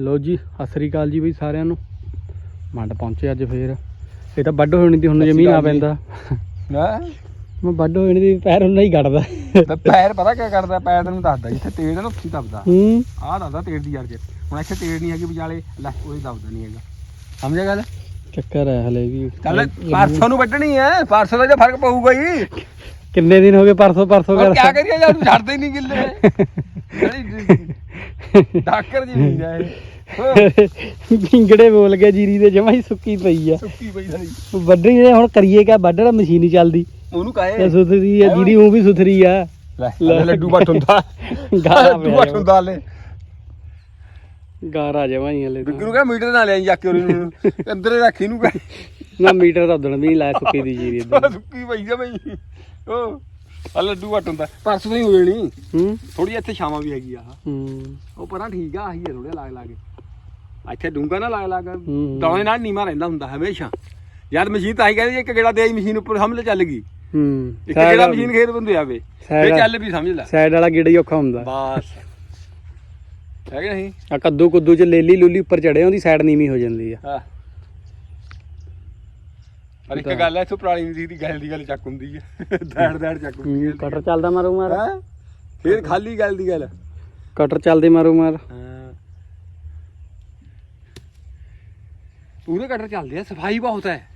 ਲੋ ਜੀ ਸਤਿ ਸ੍ਰੀ ਅਕਾਲ ਜੀ ਬਈ ਸਾਰਿਆਂ ਨੂੰ। ਮੰਡ ਪਹੁੰਚੇ ਅੱਜ ਫੇਰ। ਇਹ ਤਾਂ ਵੱਢ ਹੋਣੀ ਦੀ ਹੁਣ ਸ਼੍ਰੀ ਆ ਜੀ। ਪੈਂਦਾ। ਨਾ ਮੈਂ ਵੱਢ ਹੋਣੀ ਦੀ ਪੈਰ ਉਹਨਾਂ ਹੀ ਤੇ ਪੈਰ ਪਤਾ ਕੀ ਕਰਦਾ ਪੈਰ ਤੈਨੂੰ ਦੱਸਦਾ ਜਿੱਥੇ ਤੇੜ ਹੈ ਨਾ ਉੱਥੇ ਹੀ ਦਬਦਾ। ਹੂੰ। ਆਹ ਦੱਸਦਾ ਤੇੜ ਦੀ ਯਾਰ ਚ ਹੁਣ ਇੱਥੇ ਤੇੜ ਨਹੀਂ ਹੈਗੀ ਵਿਚਾਲੇ ਲੈ ਉਹ ਹੀ ਦਬਦਾ ਨਹੀਂ ਹੈਗਾ। ਸਮਝਿਆ ਗੱਲ? ਚੱਕਰ ਹੈ ਹਲੇ ਵੀ। ਚੱਲ ਪਰਸੋਂ ਨੂੰ ਵੱਢਣੀ ਹੈ ਪਰਸੋਂ ਦਾ ਜੇ ਫ਼ਰਕ ਪਊਗਾ ਹੀ ਕਿੰਨੇ ਦਿਨ ਹੋ ਗਏ ਪਰਸੋਂ ਪਰਸੋਂ ਹੋਰ ਕਰ ਕੀ ਕਰੀਏ ਯਾਰ ਤੂੰ ਛੱਡਦੇ ਹੀ ਨਹੀਂ ਗਿੱਲੇ। ਜਿਹੜੀ ਡਾਕਰ ਜੀ ਨਹੀਂ ਹੈ ਪਿੰਗੜੇ ਬੋਲ ਗਿਆ ਜੀਰੀ ਦੇ ਜਮਾ ਹੀ ਸੁੱਕੀ ਪਈ ਆ। ਸੁੱਕੀ ਪਈ ਸਾਰੀ। ਵੱਢਣੀ ਹੁਣ ਕਰੀਏ ਕਿਆ? ਵੱਢਣਾ ਮਸ਼ੀਨ ਹੀ ਚੱਲਦੀ। ਉਹਨੂੰ ਸੁਥਰੀ ਆ ਜੀਰੀ ਉਹ ਵੀ ਸੁਥਰੀ ਆ। ਲੈ ਲੱਡੂ ਬੱਟ ਹੁੰਦਾ। ਲੱਡੂ ਬੱਟ ਹੁੰਦਾ ਲੈ ਗਾਰਾ ਜਮਾ ਹੀ ਹਲੇ ਬਿੱਗੂ ਨੂੰ ਕਹ ਮੀਟਰ ਨਾਲ ਲਿਆਈ ਜਾ ਕੇ ਉਹਨੂੰ ਅੰਦਰੇ ਰੱਖੀ ਨੂੰ ਕਹ ਨਾ ਮੀਟਰ ਤਾਂ ਉਦਣ ਵੀ ਨਹੀਂ ਲਾਇਆ ਸੁੱਕੀ ਦੀ ਜੀਰੀ ਇੱਧਰ। ਸੁੱਕੀ ਪਈ ਜਾ ਬਈ। ਉਹ ਆ ਲੱਡੂ ਵੱਟ ਹੁੰਦਾ। ਪਰਸੋਂ ਨਹੀਂ ਹੋ ਜਾਣੀ। ਹੂੰ। ਥੋੜੀ ਇੱਥੇ ਛਾਵਾਂ ਵੀ ਹੈਗੀ ਆ। ਹੂੰ। ਉਹ ਪਰਾਂ ਠੀਕ ਆ ਆਹੀ ਹੈ ਥੋੜੇ ਲਾਗ ਲਾਗੇ ਇੱਥੇ ਡੂੰਗਾ ਨਾ ਲਾਗ। ਹੂੰ। ਦੌਣੇ ਨਾਲ ਨੀਮਾ ਰਹਿੰਦਾ ਹੁੰਦਾ ਹਮੇਸ਼ਾ। ਯਾਰ ਮਸ਼ੀਨ ਤਾਂ ਹੀ ਕਹਿੰਦੀ ਇੱਕ ਗੇੜਾ ਦੇ ਆਈ ਮਸ਼ੀਨ ਉੱਪਰ ਸਮਝ ਚੱਲ ਗਈ। ਹੂੰ ਇੱਕ ਗੇੜਾ ਮਸ਼ੀਨ ਖੇਤ ਬੰਦੇ ਆਵੇ ਆ- ਚੱਲ ਵੀ ਸਮਝ ਲੈ। ਸਾਈਡ ਵਾਲਾ ਗੇੜਾ ਹੀ ਔਖਾ ਹੁੰਦਾ। ਬਸ। ਹੈ ਕਿ ਨਹੀਂ? ਆ ਕੱਦੂ ਕੁੱਦੂ ਚ ਲੇਲੀ ਲੂਲੀ ਉੱਪਰ ਚੜੇ ਉਹਦੀ ਸਾਈਡ ਨੀਵੀਂ ਹੋ ਜਾਂਦੀ ਆ। ਹਾਂ ਪਰ ਇੱਕ ਗੱਲ ਹੈ ਇਥੋਂ ਪੁਰਾਣੀ ਦੀ ਗੱਲ ਦੀ ਗੱਲ ਚੱਕ ਹੁੰਦੀ ਹੈ ਦੈੜ ਦੈੜ ਚੱਕ ਹੁੰਦੀ ਹੈ ਕਟਰ ਚੱਲਦਾ ਮਾਰੂ ਮਾਰ? ਫਿਰ ਖਾਲੀ ਗੱਲ ਦੀ ਗੱਲ। ਕਟਰ ਚੱਲਦੇ ਮਾਰੂ ਮਾਰ। ਹਾਂ। ਉਹਦੇ ਕਟਰ ਚੱਲਦੇ ਆ ਸਫ਼ਾਈ ਬਹੁਤ ਹੈ।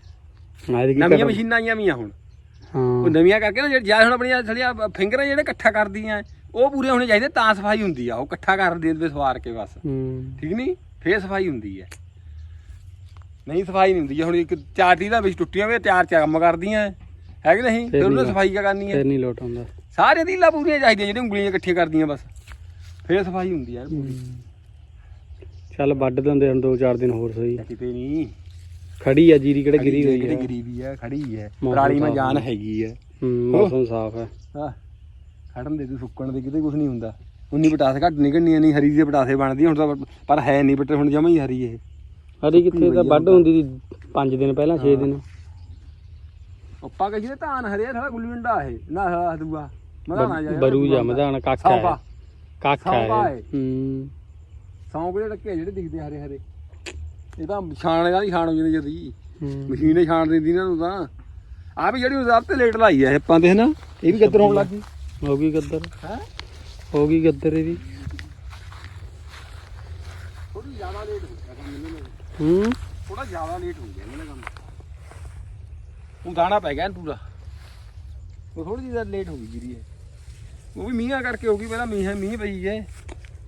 ਕੀ ਨਵੀਆਂ? ਮਸ਼ੀਨਾਂ ਆਈਆਂ ਵੀਆਂ ਹੁਣ। ਉਹ ਨਵੀਆਂ ਕਰਕੇ ਨਾ ਜਿਹੜੇ ਜਾਂ ਹੁਣ ਆਪਣੀਆਂ ਥੜੀਆਂ ਫਿੰਗਰਾਂ ਜਿਹੜੇ ਇਕੱਠਾ ਕਰਦੀਆਂ ਉਹ ਪੂਰੇ ਹੋਣੇ ਚਾਹੀਦੇ ਤਾਂ ਸਫ਼ਾਈ ਹੁੰਦੀ ਆ। ਉਹ ਇਕੱਠਾ ਕਰ ਦੇ ਸਵਾਰ ਕੇ ਬਸ। ਹੂੰ। ਠੀਕ ਨਹੀਂ ਫੇਰ ਸਫ਼ਾਈ ਹੁੰਦੀ ਹੈ ਨਹੀਂ ਸਫ਼ਾਈ ਨਹੀਂ ਹੁੰਦੀ ਹੁਣ ਇੱਕ ਚਾਰ ਟੀਲਾਂ ਵਿੱਚ ਟੁੱਟੀਆਂ ਵੇ ਚਾਰ ਚਾਰ ਕੰਮ ਕਰਦੀਆਂ। ਹੈ ਕਿ ਨਹੀਂ? ਫੇਰ ਉਹਨੇ ਸਫ਼ਾਈ ਕਿਆ ਕਰਨੀ ਹੈ ਫੇਰ ਨਹੀਂ ਲੋਟ ਆਉਂਦਾ। ਸਾਰੇ ਟੀਲਾਂ ਪੂਰੀਆਂ ਚਾਹੀਦੀਆਂ ਜਿਹੜੀਆਂ ਉਂਗਲੀਆਂ ਇਕੱਠੀਆਂ ਕਰਦੀਆਂ ਬਸ। ਫੇਰ ਸਫ਼ਾਈ ਹੁੰਦੀ ਹੈ। ਚੱਲ ਵੱਢ ਦਿੰਦੇ ਹੁਣ ਦੋ ਚਾਰ ਦਿਨ ਹੋਰ ਸਹੀ। ਕਿਤੇ ਨਹੀਂ। ਖੜੀ ਆ ਜੀਰੀ ਕਿਹੜੇ ਗਿਰੀ ਹੋਈ ਆ। ਗਰੀਬੀ ਹੈ ਖੜੀ ਹੈ ਮੌਸਮ ਪਰਾਲੀ ਮੈਂ ਸਾਫ਼ ਜਾਨ। ਹੈਗੀ ਹੈ ਹੂੰ ਮੌਸਮ ਸਾਫ਼ ਹੈ ਖੜਨ ਦੇ ਤੂੰ ਸੁੱਕਣ ਦੇ ਕਿਤੇ ਕੁਝ ਨਹੀਂ ਹੁੰਦਾ। ਉਨੀ ਪਟਾਸ ਘੱਟ ਨਿਕਲਣੀ ਨਹੀਂ ਹਰੀ ਦੇ ਪਟਾਸੇ ਬਣਦੀ ਹੁਣ ਤਾਂ ਪਰ ਹੈ ਨਹੀਂ ਬਟ ਹੁਣ ਜਮਾ ਹੀ ਹਰੀ ਇਹ। ਹਰੀ ਕਿੱਥੇ ਤਾਂ ਵੱਢ ਹੁੰਦੀ ਸੀ 5 ਦਿਨ ਪਹਿਲਾਂ 6 ਦਿਨ। ਉੱਪਾ ਕਹੀ ਤੇ ਧਾਨ ਹਰਿਆ ਥੋੜਾ ਗੁੱਲੀ ਡੰਡਾ ਇਹ। ਨਾ ਹਰਾ ਦੂਆ। ਮਧਾਣਾ ਜਾ ਬਰੂ ਜਾ ਮਧਾਣਾ ਕੱਖ ਹੈ। ਸੌਂਪਾ ਕੱਖ ਹੈ। ਸੌਂਪਾ ਹੈ। ਹੂੰ। ਸੌਂਪ ਦੇ ਟੱਕੇ ਜਿਹੜੇ ਦਿਖਦੇ ਹਰੇ ਹਰੇ। ਇਹ ਤਾਂ ਛਾਣ ਦਾ ਨਹੀਂ ਛਾਣ ਹੋ ਜਾਂਦੀ ਜਦੀ। ਹੂੰ। ਮਸ਼ੀਨ ਹੀ ਛਾਣ ਦਿੰਦੀ ਇਹਨਾਂ ਨੂੰ ਤਾਂ। ਆ ਵੀ ਜਿਹੜੀ ਉਜ਼ਾਰ ਤੇ ਲੇਟ ਲਾਈ ਐ ਆਪਾਂ ਦੇ ਹਨਾ ਇਹ ਵੀ ਕਿੱਧਰ ਹੋਣ ਲੱਗੀ ਹੋ ਗਈ ਗੱਦਰ। ਹੈ? ਹੋ ਗਈ ਗੱਦਰ ਇਹਦੀ ਥੋੜੀ ਜ਼ਿਆਦਾ ਲੇਟ ਹੋ ਗਿਆ ਕੰਮ ਇਹਨਾਂ ਹੂੰ। ਥੋੜਾ ਜ਼ਿਆਦਾ ਲੇਟ ਹੋ ਗਿਆ ਇਹਨਾਂ ਕੰਮ। ਹੁਣ ਦਾਣਾ ਪੈ ਗਿਆ ਪੂਰਾ। ਉਹ ਥੋੜੀ ਜਿਹੀ ਲੇਟ ਹੋ ਗਈ ਜੀਰੀ ਇਹ। ਉਹ ਵੀ ਮੀਂਹਾਂ ਕਰਕੇ ਹੋ ਗਈ ਪਹਿਲਾਂ ਮੀਂਹ ਮੀਂਹ ਪਈ ਹੈ।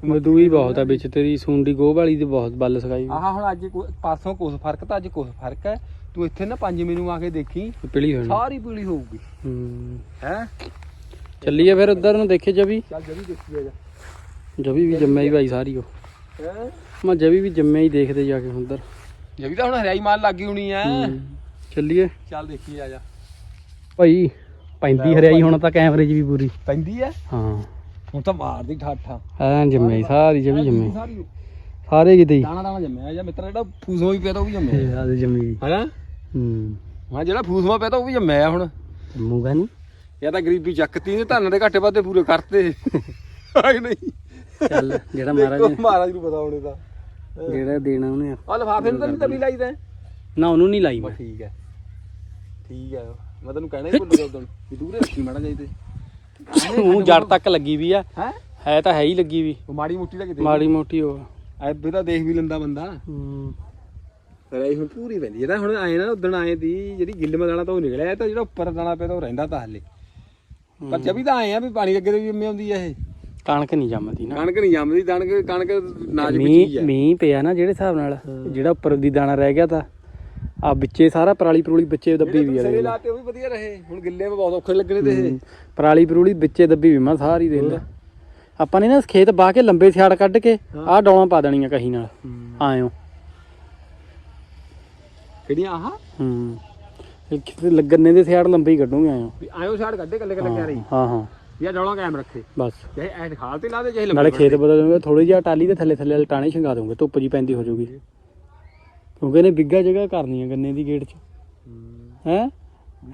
ਮਦੂਈ ਬਹੁਤ ਆ ਵਿੱਚ ਤੇਰੀ ਸੁੰਡੀ ਗੋਹ ਵਾਲੀ ਦੀ ਬਹੁਤ ਬੱਲ ਸਕਾਈ ਆਹ ਹੁਣ ਅੱਜ ਕੋ- ਪਾਸੋਂ ਕੁਛ ਫ਼ਰਕ ਤਾਂ ਅੱਜ ਕੁਛ ਫ਼ਰਕ ਹੈ। ਤੂੰ ਇੱਥੇ ਨਾ 5 ਮੈਨੂੰ ਆ ਕੇ ਦੇਖੀ ਪਿਲੀ ਹੋਣੀ। ਸਾਰੀ ਪੀਲੀ ਹੋਊਗੀ। ਹੂੰ। ਹੈ? ਚੱਲੀਏ ਫਿਰ ਉਧਰ ਨੂੰ ਦੇਖੇ ਜਵੀ? ਚੱਲ ਜਦੀ ਦੇਖੀ ਜਾ। ਜਵੀ ਵੀ ਜੰਮਿਆ ਹੀ ਭਾਈ ਸਾਰੀ ਉਹ। ਹੈ? ਮੈਂ ਜਵੀ ਵੀ ਜੰਮਿਆ ਹੀ ਦੇਖਦੇ ਜਾ ਕੇ ਉਧਰ। ਜਦੀ ਤਾਂ ਹੁਣ ਹਰਿਆਈ ਮਾਲ ਲੱਗੀ ਹੋਣੀ ਐ ਚੱਲੀਏ। ਚੱਲ ਦੇਖੀ ਆ ਜਾ। ਭਾਈ ਪੈਂਦੀ ਹਰਿਆਈ ਹੁਣ ਤਾਂ ਕੈਮਰੇ 'ਚ ਵੀ ਪੂਰੀ। ਪੈਂਦੀ ਐ ਹਾਂ। ਹੁਣ ਤਾਂ ਮਾਰਦੀ ਠਾਠਾ। ਹੀ ਸਾਰੀ ਜਵੀ ਜੰਮੀ ਸਾਰੀ। ਸਾਰੇ ਕਿਤੇ ਹੀ। ਦਾਣਾ ਦਾਣਾ ਜੰਮਿਆ ਜਾ ਮਿੱਤਰ ਜਿਹੜਾ ਫੂਸ ਹੋਈ ਪਿਆ ਤਾਂ ਉਹ ਵੀ ਜੰਮਿਆ। ਆਦੇ ਜੰਮੀ ਹੈਨਾ ਹੂੰ? ਹਾਂ। ਜਿਹੜਾ ਫੂਸਵਾ ਪਿਆ ਤਾਂ ਉਹ ਵੀ ਜੰਮਿਆ ਹੁਣ। ਜੰਮੂਗਾ ਨਹੀਂ ਜਾਂ ਤਾਂ ਗਰੀਬੀ ਚੱਕਤੀ ਨੇ ਧੰਨ ਦੇ ਘਾਟੇ ਵਾਧੇ ਪੂਰੇ ਕਰਤੇ। ਕਿ ਨਹੀਂ। ਚੱਲ ਜਿਹੜਾ ਮਹਾਰਾਜ ਨੇ ਮਹਾਰਾਜ ਨੂੰ ਪਤਾ ਹੋਣੇ ਤਾਂ। ਜਿਹੜਾ ਦੇਣਾ ਉਹਨੇ ਆ ਲਫਾਫੇ ਨੂੰ ਤਾਂ ਨਹੀਂ ਲਾਈਦਾ ਨਾ ਉਹਨੂੰ ਨਹੀਂ ਲਾਈ ਮੈਂ। ਠੀਕ ਹੈ। ਠੀਕ ਹੈ। ਮੈਂ ਤੈਨੂੰ ਕਹਿਣਾ ਹੀ ਭੁੱਲ ਗਿਆ ਉਦੋਂ। ਵੀ ਦੂਰੇ ਰੱਖੀ ਮਾੜਾ ਜਾਈਦੇ ਉਹ ਜੜ ਤੱਕ ਲੱਗੀ ਵੀ ਆ। ਹੈ? ਹੈ ਤਾਂ ਹੈ ਹੀ ਲੱਗੀ ਵੀ। ਉਹ ਮਾੜੀ ਮੁੱਟੀ ਦਾ ਕਿਤੇ ਮਾੜੀ ਮੋਟੀ ਉਹ। ਐ ਵੀ ਤਾਂ ਦੇਖ ਵੀ ਲੈਂਦਾ ਬੰਦਾ। ਹੂੰ। ਪਰ ਇਹ ਹੁਣ ਪੂਰੀ ਪੈਂਦੀ। ਜਿਹੜਾ ਹੁਣ ਆਏ ਨਾ ਉਦਣ ਆਏ ਦੀ ਜਿਹੜੀ ਗਿੱਲ ਮਦਾਣਾ ਤਾਂ ਉਹ ਨਿਕਲਿਆ ਇਹ ਤਾਂ ਜਿਹੜਾ ਉੱਪਰ ਦਾਣਾ ਪਿਆ ਤਾਂ ਉਹ ਰਹਿੰਦਾ ਤਾਂ ਹਲੇ। ਪਰ ਜਬੀ ਤਾਂ ਆਏ ਆ ਵੀ ਪਾਣੀ ਅੱਗੇ ਤੇ ਵੀ ਜੰਮੇ ਆਉਂਦੀ ਆ ਇਹ। ਕਣਕ ਨਹੀਂ ਜੰਮਦੀ ਨਾ। ਕਣਕ ਨਹੀਂ ਜੰਮਦੀ ਕਣਕ ਕਣਕ ਨਾਜ ਵਿੱਚ ਮੀਂਹ ਹੀ ਆ। ਮੀਂਹ ਪਿਆ ਨਾ ਜਿਹੜੇ ਹਿਸਾਬ ਨਾਲ। ਜਿਹੜਾ ਉੱਪਰ ਦੀ ਦਾਣਾ ਰਹਿ ਗਿਆ ਤਾਂ। ਆ ਵਿੱਚੇ ਸਾਰਾ ਪਰਾਲੀ ਪਰੂਲੀ ਵਿੱਚੇ ਦੱਬੀ ਵੀ ਆ ਸਰੇ ਲਾਤੇ ਉਹ ਵੀ ਵਧੀਆ ਰਹੇ। ਹੁਣ ਗਿੱਲੇ ਬਹੁਤ ਔਖੇ ਲੱਗਣੇ ਤੇ ਇਹ। ਹੂੰ। ਪਰਾਲੀ ਪਰੂਲੀ ਵਿੱਚੇ ਦੱਬੀ ਵੀ ਮੈਂ ਸਾਰੀ ਦੇ ਲੈ। ਆਪਾਂ ਨੇ ਨਾ ਖੇਤ ਬਾਹ ਕੇ ਲੰਬੇ ਸਿਆੜ ਕੱਢ ਕੇ ਆਹ ਡੌਲਾਂ ਪਾ ਦੇਣੀਆਂ ਕਹੀ ਨਾਲ ਆਇਓ ਕਿਹੜੀਆਂ ਆਹ? ਹੂੰ ਇਹ ਕਿਤੇ ਲੱਗਣੇ ਦੇ ਸਿਆੜ ਲੰਬੇ ਹੀ ਕੱਢੂਗੇ ਆਇਓ ਵੀ ਆਇਓ ਛਾੜ ਕੱਢੇ ਕੱਲੇ ਕੱਲੇ ਕਹਿ ਰਹੀ ਹਾਂ ਹਾਂ। ਜਾਂ ਡੌਲਾ ਕਾਇਮ ਰੱਖੇ? ਬਸ। ਚਾਹੇ ਐਡ ਖਾਲ ਤੇ ਲਾ ਦੇ ਚਾਹੇ ਨਾਲੇ ਖੇਤ ਬਦਲ ਦੂੰਗੇ ਥੋੜੀ ਜਿਹਾ ਟਾਲੀ ਦੇ ਥੱਲੇ ਥੱਲੇ ਵਾਲੇ ਟਾਣੇ ਛੰਗਾ ਦੂੰਗੇ ਧੁੱਪ ਜੀ ਪੈਂਦੀ ਹੋ ਜਾਊਗੀ। ਕਿਉਂਕਿ ਇਹਨੇ ਬਿੱਗਾ ਜਗ੍ਹਾ ਕਰਨੀ ਆ ਗੰਨੇ ਦੀ ਗੇਟ 'ਚ। ਹੈ।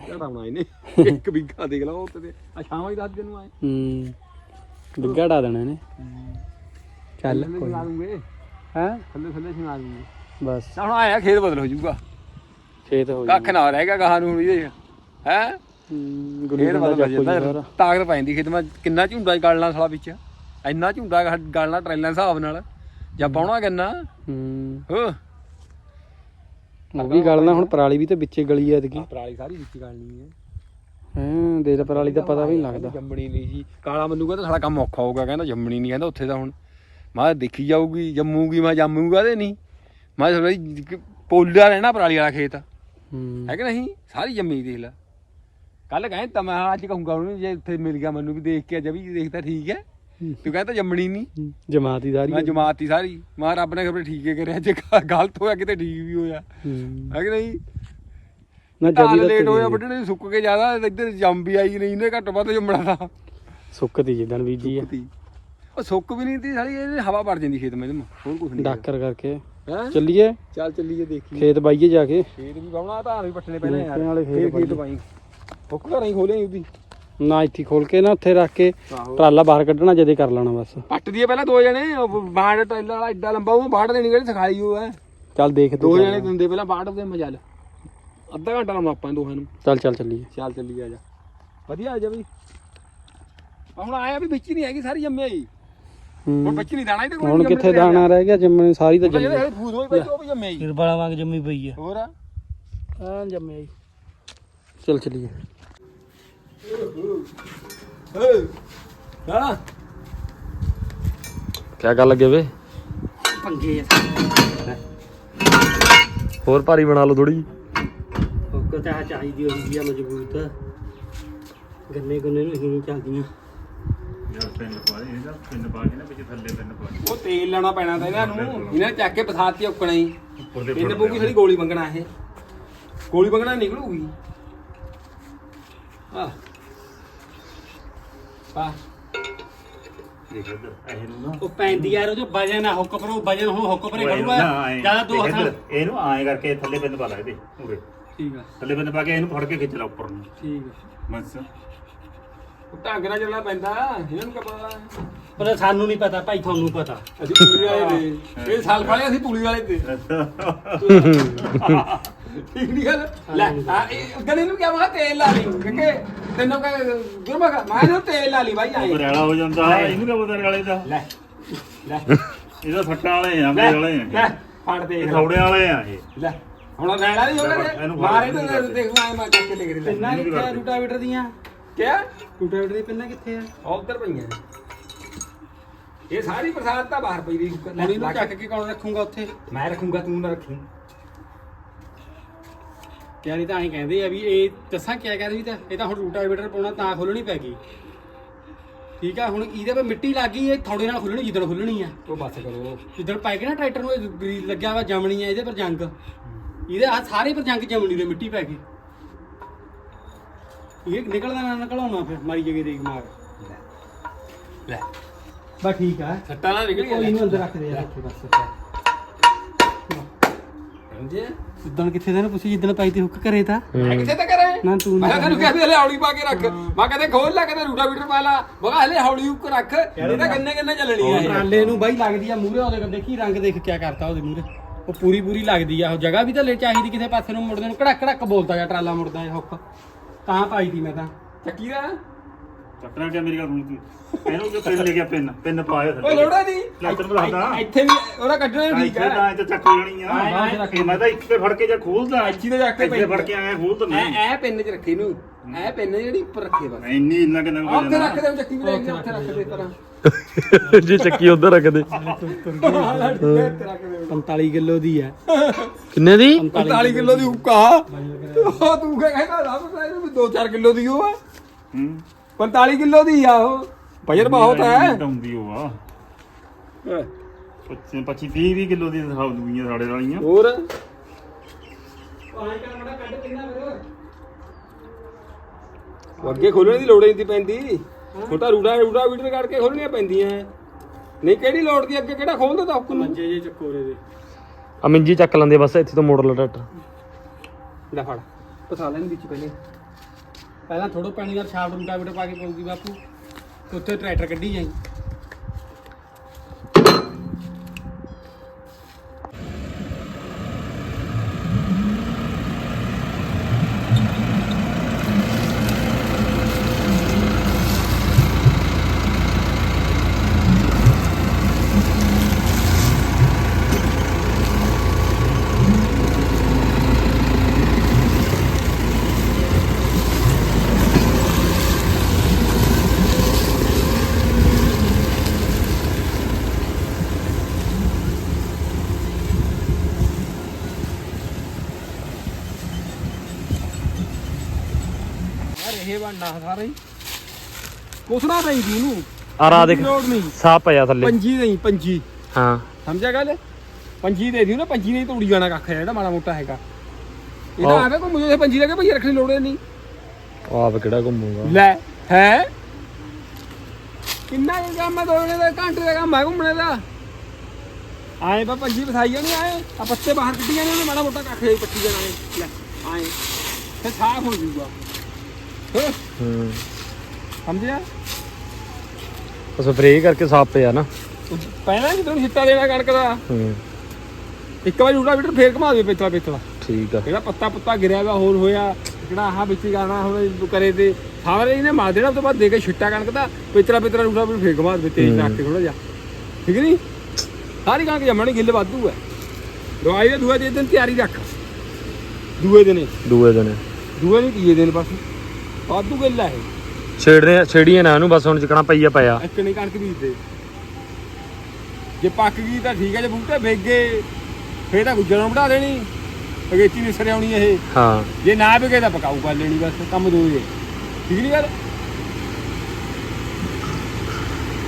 ਝੜਾਉਣਾ ਇਹਨੇ ਇੱਕ ਬਿੱਗਾ ਦੇਖ ਲਾ ਉਹ ਤੇ ਆ ਸ਼ਾਮਾਂ ਹੀ ਦੱਸ ਦਿਨ ਨੂੰ ਆਏ। ਹੂੰ। ਬਿੱਗਾ ਡਾ ਦੇਣਾ ਇਹਨੇ। ਚੱਲ ਕੋਈ ਹੈ? ਥੱਲੇ ਥੱਲੇ ਛਿੰਗਾ ਦੂੰਗੇ। ਬਸ। ਹੁਣ ਆਇਆ ਖੇਤ ਬਦਲ ਹੋ ਜਾਊਗਾ। ਖੇਤ ਹੋ ਕੱਖ ਨਾ ਰਹੇਗਾ ਗਾਹਾਂ ਨੂੰ ਹੁਣ ਇਹਦੇ ਹੈ? ਚੱਕ ਹੋ ਜਾਂਦਾ ਤਾਕਤ ਪੈਂਦੀ ਖੇਤ ਮੈਂ ਕਿੰਨਾ ਝੁੰਡਾ ਗਾਲਣਾ ਸਾਲਾ ਵਿੱਚ। ਇੰਨਾ ਝੁੰਡਾ ਗਾਲਣਾ ਟਰੇਲਾਂ ਹਿਸਾਬ ਨਾਲ। ਜਾਂ ਪਾਉਣਾ ਗੰਨਾ। ਹੂੰ। ਹੋ। ਉਹ ਵੀ ਗਲਣਾ ਹੁਣ ਪਰਾਲੀ ਵੀ ਤੇ ਵਿੱਚੇ ਗਲੀ ਐ ਐਤਕੀ। ਪਰਾਲੀ ਸਾਰੀ ਵਿੱਚ ਗਾਲਣੀ ਹੈ। ਹਾਂ ਦੇ ਤਾਂ ਪਰਾਲੀ ਦਾ ਪਤਾ ਵੀ ਨਹੀਂ ਲੱਗਦਾ। ਜੰਮਣੀ ਨਹੀਂ ਜੀ। ਕਾਲਾ ਮੈਨੂੰ ਕਹਿੰਦਾ ਸਾਡਾ ਕੰਮ ਔਖਾ ਹੋ ਗਿਆ ਕਹਿੰਦਾ ਜੰਮਣੀ ਨਹੀਂ ਕਹਿੰਦਾ ਉੱਥੇ ਤਾਂ ਹੁਣ। ਮੈਂ ਕਿਹਾ ਦੇਖੀ ਜਾਊਗੀ ਜੰਮੂਗੀ ਮੈਂ ਜੰਮੂਗਾ ਤੇ ਨਹੀਂ। ਮੈਂ ਥੋੜਾ ਪੋਲਿਆ ਰਹਿਣਾ ਪਰਾਲੀ ਵਾਲਾ ਖੇਤ। ਹੂੰ। ਹੈ ਕਿ ਨਹੀਂ? ਸਾਰੀ ਜੰਮੀ ਦੇਖ ਲੈ। ਕੱਲ ਕਹੇ ਤਾਂ ਮੈਂ ਅੱਜ ਕਹੂੰਗਾ ਉਹਨੂੰ ਜੇ ਉੱਥੇ ਮਿਲ ਗਿਆ ਮੈਨੂੰ ਵੀ ਦੇਖ ਕੇ ਜਬੀ ਦੇਖਦਾ ਠੀਕ ਹੈ। ਤੂੰ ਕਹਿੰਦਾ ਜੰਮਣੀ ਨਹੀਂ ਜਮਾਤ ਦੀ ਦਾਰੀ ਮੈਂ ਜਮਾਤੀ ਸਾਰੀ। ਮੈਂ ਰੱਬ ਨੇ ਖਬਰ ਠੀਕ ਹੀ ਕਰਿਆ ਜੇ ਗਲਤ ਹੋਇਆ ਕਿਤੇ ਠੀਕ ਵੀ ਹੋਇਆ। ਹੂੰ। ਹੈ ਕਿ ਨਹੀਂ? ਨਾ ਢਾਲ ਜਦੀ ਲੇਟ ਹੋਇਆ ਵੱਢਣੇ ਸੁੱਕ ਕੇ ਜ਼ਿਆਦਾ ਇੱਧਰ ਜੰਮ ਵੀ ਆਈ ਨਹੀਂ ਇਹਨੇ ਘੱਟ ਵੱਧ ਜੰਮਣਾ ਤਾਂ। ਸੁੱਕਤੀ ਜਿੱਦਣ ਬੀਜੀ ਆ। ਉਹ ਸੁੱਕ ਵੀ ਨਹੀਂ ਤੀ ਸਾਲੀ ਇਹ ਹਵਾ ਵੜ ਜਾਂਦੀ ਖੇਤ ਮੇਂ ਹੋਰ ਕੁਝ ਨਹੀਂ ਡਾਕਰ ਕਰਕੇ। ਹੈ? ਚੱਲੀਏ? ਚੱਲ ਚੱਲੀਏ ਦੇਖੀ ਖੇਤ ਬਾਈਏ ਜਾ ਕੇ। ਖੇਤ ਵੀ ਪਾਉਣਾ ਧਾਨ ਵੀ ਪੱਟਣੇ ਪਹਿਲਾਂ ਯਾਰ। ਖੇਤ ਪਾਈ ਹੁੱਕ ਘਰਾਂ ਹੀ ਖੋਲੇ ਉਹਦੀ। ਨਾ ਇੱਥੇ ਖੋਲ ਕੇ ਨਾ ਉੱਥੇ ਰੱਖ ਕੇ ਆਹੋ। ਟਰਾਲਾ ਬਾਹਰ ਕੱਢਣਾ ਜਦੇ ਕਰ ਲੈਣਾ ਬਸ। ਪੱਟ ਦੀਏ ਪਹਿਲਾਂ ਦੋ ਜਣੇ ਬਾੜ ਟ੍ਰੇਲਰ ਵਾਲਾ ਐਡਾ ਲੰਬਾ ਉਹ ਬਾੜ ਦੇਣੀ ਕਿਹੜੀ ਸਿਖਾਈ ਉਹ ਹੈ। ਚੱਲ ਦੇਖ ਦੋ ਜਣੇ ਦਿੰਦੇ ਪਹਿਲਾਂ ਬਾੜ ਦੇ ਮਜਲ ਅੱਧਾ ਘੰਟਾ ਲਾਉਣਾ ਆਪਾਂ ਦੋਹਾਂ ਨੂੰ। ਚੱਲ ਚੱਲ ਚੱਲੀਏ। ਚੱਲ ਚੱਲੀ ਆ ਜਾ। ਵਧੀਆ ਆ ਜਾ ਬਈ। ਆ ਹੁਣ ਆਇਆ ਵੀ ਵਿੱਚ ਹੀ ਨਹੀਂ ਹੈਗੀ ਸਾਰੀ ਜੰਮਿਆ ਹੀ। ਹੁਣ ਹੂੰ ਵਿੱਚ ਨਹੀਂ ਦਾਣਾ ਇਹਦੇ ਕੋਲ ਹੁਣ ਕਿੱਥੇ ਦਾਣਾ ਰਹਿ ਗਿਆ ਜੰਮਣੇ ਸਾਰੀ ਤਾਂ ਜੰਮੀ। ਜਿਹੜੇ ਫੂਸ ਹੋਈ ਪਈ ਉਹ ਵੀ ਜੰਮਿਆ ਹੀ। ਕਿਰਬਾਲਾ ਵਾਂਗ ਜੰਮੀ ਪਈ ਆ। ਹੋਰ ਹਾਂ ਜੰਮੇ ਚੱਲ ਚੱਲੀਏ। ਹਾਂ ਕਿਆ ਗੱਲ ਲੱਗੇ ਵੇ ਪੰਗੇ ਹੋਰ ਭਾਰੀ ਬਣਾ ਲਓ ਥੋੜੀ ਹੁੱਕ ਤਾਂ ਚਾਹੀਦੀ ਹੁੰਦੀ ਆ ਮਜ਼ਬੂਤ। ਗੰਨੇ ਗੁੰਨੇ ਨੂੰ ਹੀ ਚੱਲਦੀਆਂ। ਉਹ ਤੇਲ ਲੈਣਾ ਪੈਣਾ ਤਾਂ ਇਹਨਾਂ ਨੂੰ। ਇਹਨਾਂ ਨੇ ਚੱਕ ਕੇ ਪਸਾਤੀ ਉੱਕਣਾ ਹੀ। ਇਹਨੇ ਪਊਗੀ ਸਾਡੀ ਗੋਲੀ ਮੰਗਣਾ ਇਹ। ਗੋਲੀ ਮੰਗਣਾ ਨਿਕਲੂਗੀ। ਆ ਪਾ। ਉਹ ਪੈਂਦੀ ਯਾਰ ਉਹ ਜੋ ਵਜਨ ਆ ਹੁੱਕ ਪਰ ਉਹ ਵਜਨ ਹੁਣ ਹੁੱਕ ਪਰੇ ਖੜੂਗਾ। ਜ਼ਿਆਦਾ ਦੋ ਹੱਥਾਂ ਇਹਨੂੰ ਆਏ ਕਰਕੇ ਥੱਲੇ ਬਿੰਦ ਪਾ ਲਾ ਇਹਦੇ ਉਰੇ ਠੀਕ ਆ। ਥੱਲੇ ਬਿੰਦ ਪਾ ਕੇ ਇਹਨੂੰ ਫੜ ਕੇ ਖਿੱਚ ਲਾ ਉੱਪਰ ਨੂੰ। ਠੀਕ ਆ। ਬਸ। ਉਹ ਢੰਗ ਨਾਲ ਚੱਲਣਾ ਪੈਂਦਾ ਇਹਨਾਂ ਨੂੰ ਕੀ ਪਤਾ। ਪਰ ਸਾਨੂੰ ਨਹੀਂ ਪਤਾ ਭਾਈ ਤੁਹਾਨੂੰ ਪਤਾ। ਅਸੀਂ ਪੂਲੀ ਵਾਲੇ ਤੇ ਇਹ ਸਾਲ ਵਾਲੇ ਅਸੀਂ ਪੂਲੀ ਵਾਲੇ ਤੇ ਠੀਕ ਨਹੀਂ ਗੱਲ? ਲੈ ਆ ਇਹ ਨੂੰ ਕਿਹਾ ਮੈਂ ਕਿਹਾ ਤੇਲ ਲਾ ਲਈ। ਤੈਨੂੰ ਕਹ ਗੁਰਮਾ ਮੈਂ ਜੋ ਤੇਲ ਲਾ ਲਈ ਬਾਈ ਆਏ। ਰੈਲਾ ਹੋ ਜਾਂਦਾ ਇਹਨੂੰ ਕਿਆ ਪਤਾ ਰੈਲੇ ਦਾ? ਲੈ ਲੈ। ਇਹਦਾ ਫੱਟਾਂ ਵਾਲੇ ਆ ਲੈ ਮੇਰੇ ਵਾਲੇ ਲੈ ਆ ਫੜ ਦੇਖ ਲੈ। ਥੌੜੇ ਵਾਲੇ ਆ ਇਹ। ਲੈ ਹੁਣ ਲੈਣਾ ਨਹੀਂ ਹੋਣਾ ਇਹਨੂੰ ਫੜ ਮਾਰੇ ਇਹਨੂੰ ਤਾਂ ਫੜ। ਦੇਖ ਮੈਂ ਮੈਂ ਚੱਕ ਕੇ ਦੇਖ ਰਿਹਾ ਪਿੰਨਾ ਕਿੱਥੇ ਆ? ਰੂਟਾਵੀਟਰ ਦੀਆਂ? ਕਿਆ? ਰੂਟਾਵੀਟਰ ਦੀ ਪਿੰਨਾ ਕਿੱਥੇ ਆ? ਉਧਰ ਪਈਆਂ। ਇਹ ਸਾਰੀ ਪ੍ਰਸਾਦ ਤਾਂ ਬਾਹਰ ਪਈ ਦੀ ਹੁਣ ਇਹਨੂੰ ਚੱਕ ਕੇ ਕੌਣ ਰੱਖੂਗਾ ਉੱਥੇ? ਮੈਂ ਰੱਖੂੰਗਾ ਤੂੰ ਨਾ ਰੱਖੀ। ਯਾਰ ਇਹ ਤਾਂ ਐਂ ਕਹਿੰਦੇ ਆ ਵੀ ਇਹ ਦੱਸਾਂ ਕਿਆ ਕਹਿੰਦੇ ਵੀ ਤਾਂ ਇਹ ਤਾਂ ਹੁਣ ਰੂਟਾਵੀਟਰ ਪਾਉਣਾ ਤਾਂ ਖੋਲਣੀ ਪੈ ਗਈ। ਠੀਕ ਆ ਹੁਣ ਇਹਦੇ 'ਤੇ ਮਿੱਟੀ ਲੱਗ ਗਈ ਇਹ ਥੋੜੇ ਨਾਲ ਖੁੱਲਣੀ ਜਿੱਦਣ ਖੁੱਲਣੀ ਆ। ਉਹ ਬਸ ਕਰੋ। ਜਿੱਦਣ ਪੈ ਕੇ ਨਾ ਟਰੈਕਟਰ ਨੂੰ ਇਹ ਗਰੀਸ ਲੱਗਿਆ ਵਾ ਜਮਣੀ ਆ ਇਹਦੇ ਪਰ ਜੰਗ। ਇਹਦੇ ਆ ਸਾਰੇ ਪਰ ਜੰਗ ਜਮਣੀ ਦੇ ਮਿੱਟੀ ਪੈ ਗਈ। ਇਹ ਨਿਕਲਦਾ ਨਾ ਨਿਕਲਾਉਣਾ ਫਿਰ ਮਾਰੀ ਜਗੇ ਦੇਖ ਮਾਰ। ਲੈ। ਬਸ ਠੀਕ ਆ। ਸੱਟਾ ਨਾ ਨਿਕਲ ਕੋਈ ਨੂੰ ਅੰਦਰ ਰੱਖ ਦੇ ਯਾਰ ਇੱਥੇ ਬਸ। ਸਮਝੇ? ਜਿੱਦਣ ਕਿੱਥੇ ਦਾ ਪੁੱਛੀ ਜਿੱਦਣ ਪਾਈ ਤੇ ਹੁੱਕ ਕਰੇ ਤਾਂ। ਮੈਂ ਕਿੱਥੇ ਤੱਕ ਕਰਾਂ? ਨਾ ਤੂੰ ਮੈਂ ਤੈਨੂੰ ਕਿਹਾ ਵੀ ਹਲੇ ਹੌਲੀ ਪਾ ਕੇ ਰੱਖ। ਮੈਂ ਕਹਿੰਦੇ ਖੋਲ ਲੈ ਕਹਿੰਦੇ ਰੂਟਾ ਵੀਟਰ ਪਾ ਲਾ। ਮੈਂ ਕਿਹਾ ਹਲੇ ਹੌਲੀ ਉੱਕ ਰੱਖ। ਇਹ ਤਾਂ ਗੰਨੇ ਗੰਨੇ ਚੱਲਣੀ ਆ ਇਹ। ਟਰਾਲੇ ਨੂੰ ਬਾਈ ਲੱਗਦੀ ਆ ਮੂਰੇ ਉਹਦੇ ਦੇਖੀ ਰੰਗ ਦੇਖ ਕਿਆ ਕਰਤਾ ਉਹਦੇ ਮੂਰੇ ਉਹ ਪੂਰੀ ਪੂਰੀ ਲੱਗਦੀ ਆ ਉਹ ਜਗ੍ਹਾ ਵੀ ਤਾਂ ਲੈ ਚਾਹੀਦੀ ਕਿਸੇ ਪਾਸੇ ਨੂੰ ਮੁੜਦੇ ਨੂੰ। ਕੜਕ ਕੜਕ ਬੋਲਦਾ ਜਾਂ ਟਰਾਲਾ ਮੁੜਦਾ ਜਾਂ ਹੁੱਕ। ਤਾਂ ਪਾਈ ਦੀ ਮੈਂ ਤਾਂ। ਚੱਕੀ ਦਾ? ਚੱਕਣਾ ਕਿਆ ਮੇਰੀ ਗੱਲ ਸੁਣ ਤੂੰ? ਇਹਨੂੰ ਜੋ ਪੈਨ ਲੈ ਗਿਆ ਪੈਨ ਪੈਨ ਪਾਇਆ ਓਏ ਲੋੜਾ ਨਹੀਂ ਲੈ ਤੈਨੂੰ ਦੱਸਦਾ ਇੱਥੇ ਵੀ ਉਹਦਾ ਕੱਢਣਾ ਵੀ ਠੀਕ ਇੱਥੇ ਹੈ। ਤਾਂ ਇੱਥੇ ਚੱਕ ਹੋ ਆਏ, ਆਏ ਆ ਇਹ ਮੈਂ ਤਾਂ ਇੱਥੇ ਫੜ ਕੇ ਜਾਂ ਖੋਲਦਾ। ਇੱਥੇ ਤੇ ਜਾ ਕੇ ਇੱਥੇ ਫੜ ਕੇ ਆਇਆ ਖੋਲ ਤਾਂ ਐ ਨਹੀਂ ਐ ਪਿੰਨ ਚ ਰੱਖੀ ਨੂੰ। ਐ ਪਿੰਨ ਜਿਹੜੀ ਉੱਪਰ ਰੱਖੇ ਬਸ। ਇੰਨੀ ਇੰਨਾ ਕਿੰਨਾ ਕੁ ਉੱਥੇ ਰੱਖ ਦੇ ਚੱਕੀ ਵੀ ਲੈ ਕੇ ਉੱਥੇ ਰੱਖ ਦੇ ਤਰ੍ਹਾਂ ਜੇ ਚੱਕੀ ਉਧਰ ਰੱਖਦੇ ਰੱਖ ਦੇ। 45 ਕਿਲੋ ਦੀ ਆ ਕਿੰਨੇ ਦੀ? 45 ਕਿਲੋ ਦੀ ਹੁੱਕਾ ਉਹ ਤੂੰ ਕਿਹ ਕਹਿੰਦਾ ਰੱਬ ਦਾ ਇਹਨੂੰ 2-4 ਕਿਲੋ ਦੀ ਉਹ ਆ ਹੂੰ। 45 ਕਿਲੋ ਦੀ ਆ ਉਹ। ਵਜਨ ਬਹੁਤ ਹੈ। ਹੁੰਦੀ ਉਹ ਆ। 25 25 30 20 ਕਿਲੋ ਦੀ ਹਿਸਾਬ ਦੂਈਆਂ ਸਾਡੇ ਵਾਲੀਆਂ। ਹੋਰ? ਅੱਗੇ ਖੋਲਣ ਦੀ ਲੋੜ ਨਹੀਂ ਪੈਂਦੀ। ਹੁਣ ਤਾਂ ਰੂੜਾ ਰੂੜਾ ਵੀਟਰ ਕਰਕੇ ਖੋਲਣੀਆਂ ਪੈਂਦੀਆਂ। ਨਹੀਂ ਕਿਹੜੀ ਲੋੜ ਦੀ ਅੱਗੇ ਕਿਹੜਾ ਖੋਲਦਾ ਤਾਂ ਹੁੱਕ ਨੂੰ ਮੰਜੇ ਜੇ ਚੱਕੋਰੇ ਦੇ। ਆ ਮਿੰਜੀ ਚੱਕ ਲੈਂਦੇ ਬਸ ਇੱਥੇ ਤੋਂ ਮੋੜ ਲਾ ਟਰੈਕਟਰ। ਲੈ ਫੜ। ਪਸਾ ਲੈਣ ਵਿੱਚ ਪਹਿਲੇ। ਪਹਿਲਾਂ ਥੋੜੋ ਪਾਣੀ ਨਾਲ ਛਾਪ ਰੂਟਾਵੀਟਰ ਪਾ ਕੇ ਪਾਉਗੀ ਬਾਪੂ, ਤੇ ਉੱਥੇ ਟਰੈਕਟਰ ਕੱਢੀ ਜਾਈ ਇਹ ਬਣਨਾ ਸਾਰਾ ਹੀ। ਕੋਸਣਾ ਪੈਂਦੀ ਇਹਨੂੰ। ਆ ਰਾ ਦੇਖ ਲੋੜ ਨਹੀਂ। ਸਾਪ ਪਿਆ ਥੱਲੇ। ਪੰਜੀ ਨਹੀਂ ਪੰਜੀ। ਹਾਂ। ਸਮਝਿਆ ਗੱਲ? ਪੰਜੀ ਦੇ ਦਿਓ ਨਾ ਪੰਜੀ ਨਹੀਂ ਤੋੜੀ ਜਾਣਾ ਕੱਖ ਜਿਹੜਾ ਮਾੜਾ ਮੋਟਾ ਹੈਗਾ। ਇਹਦਾ। ਆਵੇ ਕੋਈ ਮੁਝੇ ਪੰਜੀ ਲੱਗੇ ਭਈ ਰੱਖਣੀ ਲੋੜ ਨਹੀਂ। ਆਪ ਕਿਹੜਾ ਘੁੰਮੂਗਾ? ਲੈ ਹੈ? ਕਿੰਨਾ ਕੁ ਕੰਮ ਹੈ ਦੋਨੇ ਦਾ ਘੰਟੇ ਦਾ ਕੰਮ ਹੈ ਘੁੰਮਣੇ ਦਾ। ਆਏ ਬਾ ਪੰਜੀ ਵਸਾਈਆਂ ਨਹੀਂ ਆਏ। ਆ ਪੱਤੇ ਬਾਹਰ ਕੱਢੀਆਂ ਨੇ ਉਹਨੇ ਮਾੜਾ ਮੋਟਾ ਕੱਖ ਪੱਟੀ ਜਾਣਾ ਲੈ ਆਏ। ਫਿਰ ਸਾਫ਼ ਹੋ ਜੂਗਾ ਹੋ ਹੂੰ ਸਮਝਿਆ ਸਪਰੇਅ ਕਰਕੇ ਸਾਪ ਪਿਆ ਨਾ। ਪਹਿਲਾਂ ਕਿ ਤੈਨੂੰ ਛਿੱਟਾ ਦੇਣਾ ਕਣਕ ਦਾ। ਹੂੰ। ਇੱਕ ਵਾਰੀ ਉਲਟਾ ਮੀਟਰ ਫੇਰ ਘੁਮਾ ਦੇ ਪੇਤਲਾ ਪੇਤਲਾ ਠੀਕ ਆ। ਜਿਹੜਾ ਪੱਤਾ ਪੁੱਤਾ ਗਿਰਿਆ ਵਾ ਹੋਰ ਹੋਇਆ ਜਿਹੜਾ ਆਹ ਵਿੱਚ ਹੀ ਗਾਣਾ ਹੁਣ ਕਰੇ ਤੇ ਸਾਰੇ ਇਹਨੇ ਮਾਰ ਦੇਣਾ ਉਸ ਤੋਂ ਬਾਅਦ ਦੇ ਕੇ ਛਿੱਟਾ ਕਣਕ ਦਾ ਪੇਤਰਾ ਪੇਤਰਾ ਉਲਟਾ ਵੀ ਫੇਰ ਘੁਮਾ ਦੇ ਤੇਜ਼ ਰੱਖ ਕੇ ਥੋੜਾ ਜਿਹਾ। ਠੀਕ ਨਹੀਂ ਸਾਰੀ ਕਣਕ ਜੰਮਣੀ ਗਿੱਲ ਵਾਧੂ ਹੈ ਦਵਾਈ ਦੇ ਦੂਏ ਦਿਨ ਤਿਆਰੀ ਰੱਖ। ਦੂਏ ਦਿਨੇ। ਦੂਏ ਦਿਨ। ਦੂਏ ਨਹੀਂ ਤੀਏ ਦਿਨ ਬਸ? ਵਾਧੂ ਗਿੱਲ ਹੈ ਛੇੜਦੇ ਛੇੜੀਏ ਨਾ ਉਹਨੂੰ ਬਸ ਹੁਣ ਚਿਕਣਾ ਪਈਆ ਪਿਆ। ਇੱਕ ਨਹੀਂ ਕਣਕ ਬੀਜਦੇ। ਜੇ ਪੱਕ ਗਈ ਤਾਂ ਠੀਕ ਹੈ ਜੇ ਬੂਟੇ ਵੇਗੇ ਫੇਰ ਤਾਂ ਗੁੱਜਰਾਂ ਵਢਾ ਦੇਣੀ। ਅਗੇਤੀ ਨਿਸਰ ਆਉਣੀ ਇਹ। ਹਾਂ। ਜੇ ਨਾ ਵਿਕੇ ਤਾਂ ਪਕਾਊ ਕਰ ਲੈਣੀ ਬਸ ਕੰਮ ਦੋ ਹੈ ਠੀਕ ਨਹੀਂ ਗੱਲ?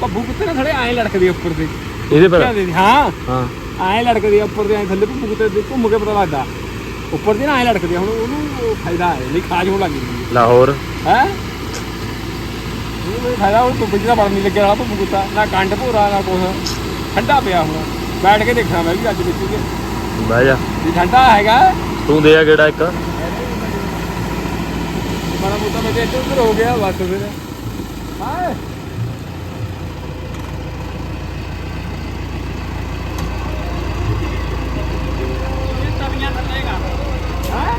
ਪੱਬੂ ਕੁੱਤੇ ਨਾ ਥੜੇ ਐਂ ਲੜਕਦੇ ਉੱਪਰ ਤੇ ਇਹਦੇ ਪਰ? ਹਾਂ। ਹਾਂ। ਐਂ ਲੜਕਦੇ ਉੱਪਰ ਤੇ ਐਂ ਥੱਲੇ ਪੱਬੂ ਕੁੱਤੇ ਦੇ ਘੁੰਮ ਕੇ ਪਤਾ ਲੱਗਦਾ। ਉੱਪਰ ਤੇ ਨਾ ਐਂ ਲੜਕਦੇ ਹੁਣ ਉਹਨੂੰ ਉਹ ਫਾਇਦਾ ਹੈ ਨਹੀਂ ਖਾਜ ਹੋਣ ਲੱਗ ਗਈ। ਲਾਹੌਰ? ਹੈ? ਉਹ ਫਾਇਦਾ ਉਹ ਪੱਬੂ ਜਿਹੜਾ ਬਣ ਨਹੀਂ ਲੱਗਿਆ ਵਾਲਾ ਪੱਬੂ ਕੁੱਤਾ ਨਾ ਕੰਡ ਭੋਰਾ ਨਾ ਕੁਛ। ਠੰਡਾ ਪਿਆ ਹੁਣ। ਬੈਠ ਕੇ ਦੇਖਣਾ ਮੈਂ ਵੀ ਅੱਜ ਵਿੱਚ ਕੇ ਬਹਿ ਜਾ। ਵੀ ਠੰਡਾ ਹੈਗਾ। ਤੂੰ ਦੇ ਆ ਗੇੜਾ ਇੱਕ। ਮਾੜਾ ਮੋਟਾ ਮੇਰੇ ਇੱਧਰ ਉੱਧਰ ਹੋ ਗਿਆ ਬਸ ਫਿਰ। ਹਾਂ ਤਵੀਆਂ ਥੱਲੇਗਾ ਹਾਂ